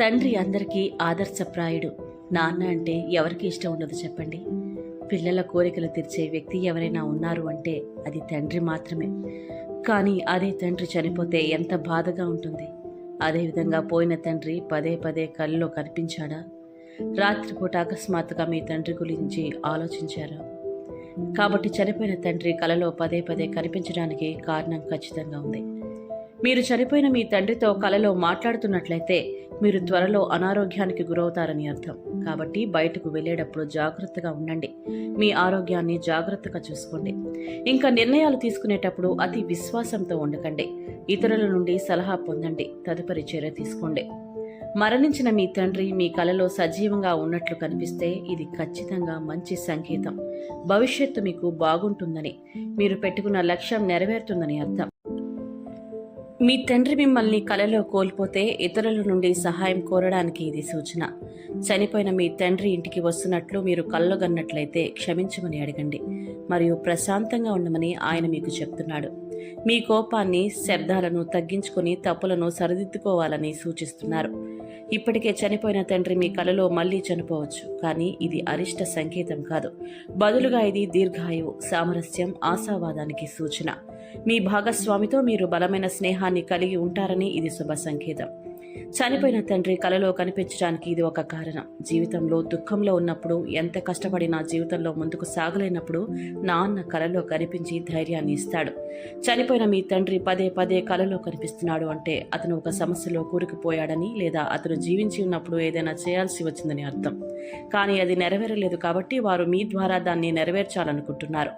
తండ్రి అందరికీ ఆదర్శప్రాయుడు. నాన్న అంటే ఎవరికి ఇష్టం ఉండదు చెప్పండి. పిల్లల కోరికలు తీర్చే వ్యక్తి ఎవరైనా ఉన్నారు అంటే అది తండ్రి మాత్రమే. కానీ అదే తండ్రి చనిపోతే ఎంత బాధగా ఉంటుంది. అదేవిధంగా పోయిన తండ్రి పదే పదే కళ్ళలో కనిపించాడా? రాత్రిపూట అకస్మాత్తుగా మీ తండ్రి గురించి ఆలోచించారా? కాబట్టి చనిపోయిన తండ్రి కలలో పదే పదే కనిపించడానికి కారణం ఖచ్చితంగా ఉంది. మీరు చనిపోయిన మీ తండ్రితో కలలో మాట్లాడుతున్నట్లయితే మీరు త్వరలో అనారోగ్యానికి గురవుతారని అర్థం. కాబట్టి బయటకు వెళ్ళేటప్పుడు జాగ్రత్తగా ఉండండి. మీ ఆరోగ్యాన్ని జాగ్రత్తగా చూసుకోండి. ఇంకా నిర్ణయాలు తీసుకునేటప్పుడు అతి విశ్వాసంతో ఉండకండి. ఇతరుల నుండి సలహా పొందండి. తదుపరి చర్య తీసుకోండి. మరణించిన మీ తండ్రి మీ కలలో సజీవంగా ఉన్నట్లు కనిపిస్తే ఇది ఖచ్చితంగా మంచి సంకేతం. భవిష్యత్తు మీకు బాగుంటుందని మీరు పెట్టుకున్న లక్ష్యం నెరవేరుతుందని అర్థం. మీ తండ్రి మిమ్మల్ని కలలో కోల్పోతే ఇతరుల నుండి సహాయం కోరడానికి ఇది సూచన. చనిపోయిన మీ తండ్రి ఇంటికి వస్తున్నట్లు మీరు కళ్ళగన్నట్లయితే క్షమించమని అడగండి. మరియు ప్రశాంతంగా ఉండమని ఆయన మీకు చెప్తున్నాడు. మీ కోపాన్ని శబ్దాలను తగ్గించుకొని తప్పులను సరిదిద్దుకోవాలని సూచిస్తున్నారు. ఇప్పటికే చనిపోయిన తండ్రి మీ కలలో మళ్ళీ చనిపోవచ్చు కానీ ఇది అరిష్ట సంకేతం కాదు. బదులుగా ఇది దీర్ఘాయువు సామరస్యం ఆశావాదానికి సూచన. మీ భాగస్వామితో మీరు బలమైన స్నేహాన్ని కలిగి ఉంటారని ఇది శుభ సంకేతం. చనిపోయిన తండ్రి కలలో కనిపించడానికి ఇది ఒక కారణం. జీవితంలో దుఃఖంలో ఉన్నప్పుడు ఎంత కష్టపడినా జీవితంలో ముందుకు సాగలేనప్పుడు నాన్న కలలో కనిపించి ధైర్యాన్ని ఇస్తాడు. చనిపోయిన మీ తండ్రి పదే పదే కలలో కనిపిస్తున్నాడు అంటే అతను ఒక సమస్యలో కూరుకుపోయాడని లేదా అతను జీవించి ఉన్నప్పుడు ఏదైనా చేయాల్సి వచ్చిందని అర్థం. కానీ అది నెరవేరలేదు కాబట్టి వారు మీ ద్వారా దాన్ని నెరవేర్చాలనుకుంటున్నారు.